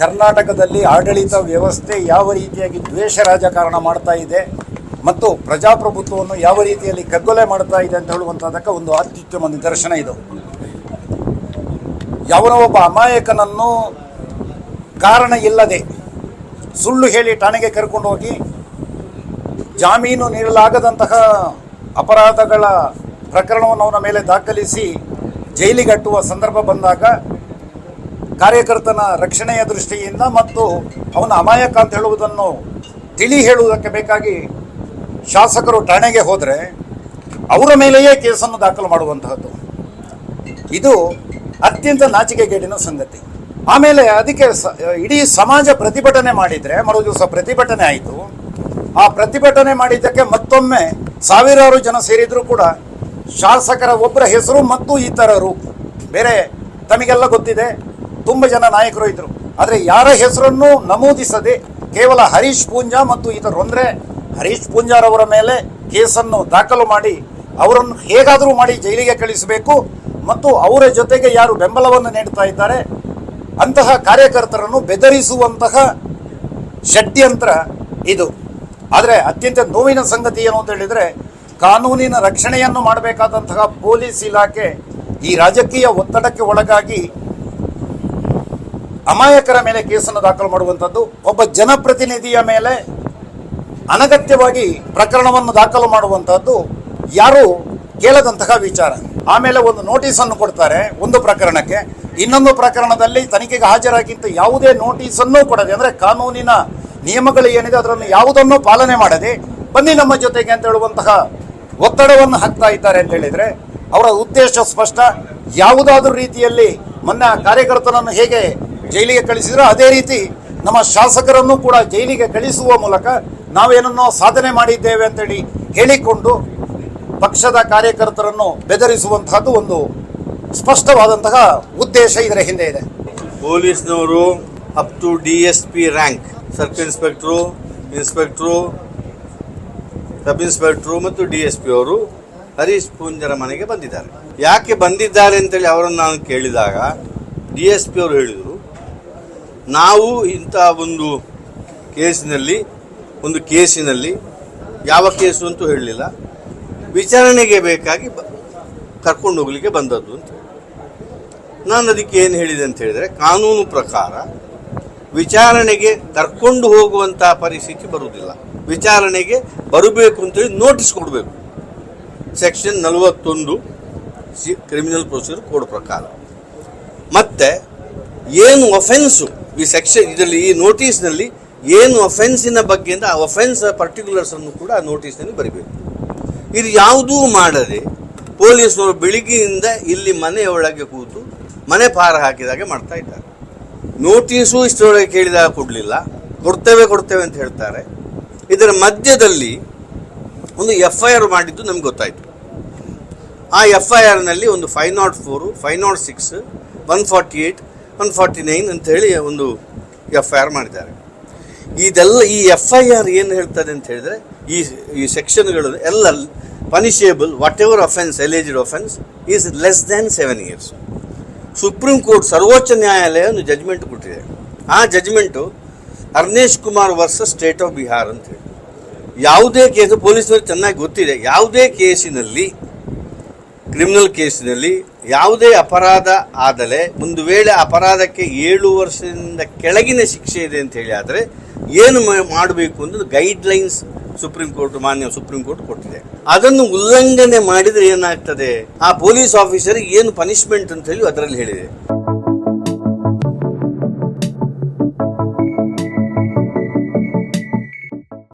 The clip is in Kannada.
ಕರ್ನಾಟಕದಲ್ಲಿ ಆಡಳಿತ ವ್ಯವಸ್ಥೆ ಯಾವ ರೀತಿಯಾಗಿ ದ್ವೇಷ ರಾಜಕಾರಣ ಮಾಡ್ತಾ ಇದೆ ಮತ್ತು ಪ್ರಜಾಪ್ರಭುತ್ವವನ್ನು ಯಾವ ರೀತಿಯಲ್ಲಿ ಕಗ್ಗೊಲೆ ಮಾಡ್ತಾ ಇದೆ ಅಂತ ಹೇಳುವಂಥದ್ದಕ್ಕೆ ಒಂದು ಅತ್ಯುತ್ತಮ ನಿದರ್ಶನ ಇದು. ಯಾವನೋ ಒಬ್ಬ ಅಮಾಯಕನನ್ನು ಕಾರಣ ಇಲ್ಲದೆ ಸುಳ್ಳು ಹೇಳಿ ಠಾಣೆಗೆ ಕರ್ಕೊಂಡು ಹೋಗಿ ಜಾಮೀನು ನೀಡಲಾಗದಂತಹ ಅಪರಾಧಗಳ ಪ್ರಕರಣವನ್ನು ಅವನ ಮೇಲೆ ದಾಖಲಿಸಿ ಜೈಲಿಗಟ್ಟುವ ಸಂದರ್ಭ ಬಂದಾಗ ಕಾರ್ಯಕರ್ತನ ರಕ್ಷಣೆಯ ದೃಷ್ಟಿಯಿಂದ ಮತ್ತು ಅವನ ಅಮಾಯಕ ಅಂತ ಹೇಳುವುದನ್ನು ತಿಳಿ ಹೇಳುವುದಕ್ಕೆ ಬೇಕಾಗಿ ಶಾಸಕರು ಠಾಣೆಗೆ ಹೋದರೆ ಅವರ ಮೇಲೆಯೇ ಕೇಸನ್ನು ದಾಖಲು ಮಾಡುವಂತಹದ್ದು. ಇದು ಅತ್ಯಂತ ನಾಚಿಕೆಗೇಡಿನ ಸಂಗತಿ. ಆಮೇಲೆ ಅದಕ್ಕೆ ಸ- ಇಡೀ ಸಮಾಜ ಪ್ರತಿಭಟನೆ ಮಾಡಿದರೆ, ಮರು ದಿವಸ ಪ್ರತಿಭಟನೆ ಆಯಿತು. ಆ ಪ್ರತಿಭಟನೆ ಮಾಡಿದ್ದಕ್ಕೆ ಮತ್ತೊಮ್ಮೆ ಸಾವಿರಾರು ಜನ ಸೇರಿದರೂ ಕೂಡ ಶಾಸಕರ ಒಬ್ಬರ ಹೆಸರು ಮತ್ತು ಇತರರು. ಬೇರೆ ತಮಗೆಲ್ಲ ಗೊತ್ತಿದೆ. ತುಂಬ ಜನ ನಾಯಕರು ಇದ್ರು. ಆದರೆ ಯಾರ ಹೆಸರನ್ನು ನಮೂದಿಸದೆ ಕೇವಲ ಹರೀಶ್ ಪೂಂಜಾ ಮತ್ತು ಇತರೊಂದರೆ ಹರೀಶ್ ಪೂಂಜಾರವರ ಮೇಲೆ ಕೇಸನ್ನು ದಾಖಲು ಮಾಡಿ ಅವರನ್ನು ಹೇಗಾದರೂ ಮಾಡಿ ಜೈಲಿಗೆ ಕಳಿಸಬೇಕು ಮತ್ತು ಅವರ ಜೊತೆಗೆ ಯಾರು ಬೆಂಬಲವನ್ನು ನೀಡ್ತಾ ಇದ್ದಾರೆ, ಅಂತಹ ಕಾರ್ಯಕರ್ತರನ್ನು ಬೆದರಿಸುವಂತಹ ಷಡ್ಯಂತ್ರ ಇದು. ಆದರೆ ಅತ್ಯಂತ ನೋವಿನ ಸಂಗತಿ ಏನು ಅಂತ ಹೇಳಿದರೆ, ಕಾನೂನಿನ ರಕ್ಷಣೆಯನ್ನು ಮಾಡಬೇಕಾದಂತಹ ಪೊಲೀಸ್ ಇಲಾಖೆ ಈ ರಾಜಕೀಯ ಒತ್ತಡಕ್ಕೆ ಒಳಗಾಗಿ ಅಮಾಯಕರ ಮೇಲೆ ಕೇಸನ್ನು ದಾಖಲು ಮಾಡುವಂಥದ್ದು, ಒಬ್ಬ ಜನಪ್ರತಿನಿಧಿಯ ಮೇಲೆ ಅನಗತ್ಯವಾಗಿ ಪ್ರಕರಣವನ್ನು ದಾಖಲು ಮಾಡುವಂಥದ್ದು ಯಾರು ಕೇಳದಂತಹ ವಿಚಾರ. ಆಮೇಲೆ ಒಂದು ನೋಟಿಸನ್ನು ಕೊಡ್ತಾರೆ ಒಂದು ಪ್ರಕರಣಕ್ಕೆ. ಇನ್ನೊಂದು ಪ್ರಕರಣದಲ್ಲಿ ತನಿಖೆಗೆ ಹಾಜರಾಗಿಂತ ಯಾವುದೇ ನೋಟಿಸನ್ನು ಕೊಡದೆ, ಅಂದರೆ ಕಾನೂನಿನ ನಿಯಮಗಳು ಏನಿದೆ ಅದನ್ನು ಯಾವುದನ್ನು ಪಾಲನೆ ಮಾಡದೆ ಬನ್ನಿ ನಮ್ಮ ಜೊತೆಗೆ ಅಂತ ಹೇಳುವಂತಹ ಒತ್ತಡವನ್ನು ಹಾಕ್ತಾ ಇದ್ದಾರೆ ಅಂತ ಹೇಳಿದ್ರೆ, ಅವರ ಉದ್ದೇಶ ಸ್ಪಷ್ಟ. ಯಾವುದಾದ್ರೂ ರೀತಿಯಲ್ಲಿ ಮೊನ್ನೆ ಕಾರ್ಯಕರ್ತನನ್ನು ಹೇಗೆ ಜೈಲಿಗೆ ಕಳಿಸಿದ್ರು ಅದೇ ರೀತಿ ನಮ್ಮ ಶಾಸಕರನ್ನು ಕೂಡ ಜೈಲಿಗೆ ಕಳಿಸುವ ಮೂಲಕ ನಾವೇನನ್ನೋ ಸಾಧನೆ ಮಾಡಿದ್ದೇವೆ ಅಂತೇಳಿ ಹೇಳಿಕೊಂಡು ಪಕ್ಷದ ಕಾರ್ಯಕರ್ತರನ್ನು ಬೆದರಿಸುವಂತಹದ್ದು ಒಂದು ಸ್ಪಷ್ಟವಾದಂತಹ ಉದ್ದೇಶ ಇದರ ಹಿಂದೆ ಇದೆ. ಪೊಲೀಸ್ನವರು up to D S P rank circle inspector inspector sub inspector ಮತ್ತು ಡಿ ಎಸ್ ಪಿ ಅವರು ಹರೀಶ್ ಪೂಂಜರ ಮನೆಗೆ ಬಂದಿದ್ದಾರೆ. ಯಾಕೆ ಬಂದಿದ್ದಾರೆ ಅಂತೇಳಿ ಅವರನ್ನು ನಾನು ಕೇಳಿದಾಗ ಡಿ ಎಸ್ ಪಿ ಅವರು ಹೇಳಿದರು ನಾವು ಇಂಥ ಒಂದು ಕೇಸಿನಲ್ಲಿ ಒಂದು ಕೇಸಿನಲ್ಲಿ ಯಾವ ಕೇಸು ಅಂತೂ ಹೇಳಲಿಲ್ಲ. ವಿಚಾರಣೆಗೆ ಬೇಕಾಗಿ ಬ, ಕರ್ಕೊಂಡು ಹೋಗ್ಲಿಕ್ಕೆ ಬಂದದ್ದು ಅಂತ ನಾನು ಅದಕ್ಕೆ ಏನು ಹೇಳಿದೆ ಅಂತ ಹೇಳಿದರೆ, ಕಾನೂನು ಪ್ರಕಾರ ವಿಚಾರಣೆಗೆ ಕರ್ಕೊಂಡು ಹೋಗುವಂಥ ಪರಿಸ್ಥಿತಿ ಬರುವುದಿಲ್ಲ. ವಿಚಾರಣೆಗೆ ಬರಬೇಕು ಅಂತೇಳಿ ನೋಟಿಸ್ ಕೊಡಬೇಕು. ಸೆಕ್ಷನ್ ನಲವತ್ತೊಂದು ಸಿ, ಕ್ರಿಮಿನಲ್ ಪ್ರೊಸೀಜರ್ ಕೋಡ್ ಪ್ರಕಾರ. ಮತ್ತು ಏನು ಒಫೆನ್ಸು ಈ ಸೆಕ್ಷನ್ ಇದರಲ್ಲಿ, ಈ ನೋಟಿಸ್ನಲ್ಲಿ ಏನು ಅಫೆನ್ಸಿನ ಬಗ್ಗೆ ಅಂತ, ಆ ಅಫೆನ್ಸ್ ಪರ್ಟಿಕ್ಯುಲರ್ಸ್ ಅನ್ನು ಕೂಡ ಆ ನೋಟಿಸ್ನಲ್ಲಿ ಬರಿಬೇಕು. ಇದು ಯಾವುದೂ ಮಾಡದೆ ಪೊಲೀಸರು ಬೆಳಿಗ್ಗೆಯಿಂದ ಇಲ್ಲಿ ಮನೆಯೊಳಗೆ ಕೂತು ಮನೆ ಪಾರ ಹಾಕಿದಾಗೆ ಮಾಡ್ತಾ ಇದ್ದಾರೆ. ನೋಟಿಸು ಇಷ್ಟರೊಳಗೆ ಕೇಳಿದಾಗ ಕೊಡಲಿಲ್ಲ. ಕೊಡ್ತೇವೆ ಕೊಡ್ತೇವೆ ಅಂತ ಹೇಳ್ತಾರೆ. ಇದರ ಮಧ್ಯದಲ್ಲಿ ಒಂದು ಎಫ್ ಐ ಆರ್ ಮಾಡಿದ್ದು ನಮ್ಗೆ ಗೊತ್ತಾಯಿತು. ಆ ಎಫ್ ಐ ಆರ್ನಲ್ಲಿ ಒಂದು five naught four five naught six one forty eight one forty nine ಅಂತ ಹೇಳಿ ಒಂದು ಎಫ್ ಐ ಆರ್ ಮಾಡಿದ್ದಾರೆ. ಇದೆಲ್ಲ ಈ ಎಫ್ ಐ ಆರ್ ಏನು ಹೇಳ್ತದೆ ಅಂತ ಹೇಳಿದರೆ, ಈ ಈ ಸೆಕ್ಷನ್ಗಳು ಎಲ್ಲ punishable whatever offence alleged offence is less than seven years Supreme Court ಸರ್ವೋಚ್ಚ ನ್ಯಾಯಾಲಯ ಒಂದು ಜಜ್ಮೆಂಟ್ ಕೊಟ್ಟಿದೆ. ಆ judgment Arnesh Kumar versus State of Bihar ಅಂತ ಹೇಳಿ. ಯಾವುದೇ ಕೇಸು ಪೊಲೀಸರು ಚೆನ್ನಾಗಿ ಗೊತ್ತಿದೆ. ಯಾವುದೇ ಕೇಸಿನಲ್ಲಿ ಕ್ರಿಮಿನಲ್ ಕೇಸಿನಲ್ಲಿ ಯಾವುದೇ ಅಪರಾಧ ಆದಲೆ ಒಂದು ವೇಳೆ ಅಪರಾಧಕ್ಕೆ ಏಳು ವರ್ಷದಿಂದ ಕೆಳಗಿನ ಶಿಕ್ಷೆ ಇದೆ ಅಂತ ಹೇಳಿ ಆದರೆ ಏನು ಮಾಡಬೇಕು ಅಂತ ಗೈಡ್ ಲೈನ್ಸ್ ಸುಪ್ರೀಂ ಕೋರ್ಟ್, ಮಾನ್ಯ ಸುಪ್ರೀಂ ಕೋರ್ಟ್ ಕೊಟ್ಟಿದೆ. ಅದನ್ನು ಉಲ್ಲಂಘನೆ ಮಾಡಿದರೆ ಏನಾಗ್ತದೆ? ಆ ಪೊಲೀಸ್ ಆಫೀಸರ್ ಏನು ಪನಿಷ್ಮೆಂಟ್ ಅಂತ ಹೇಳಿ ಅದರಲ್ಲಿ ಹೇಳಿದೆ.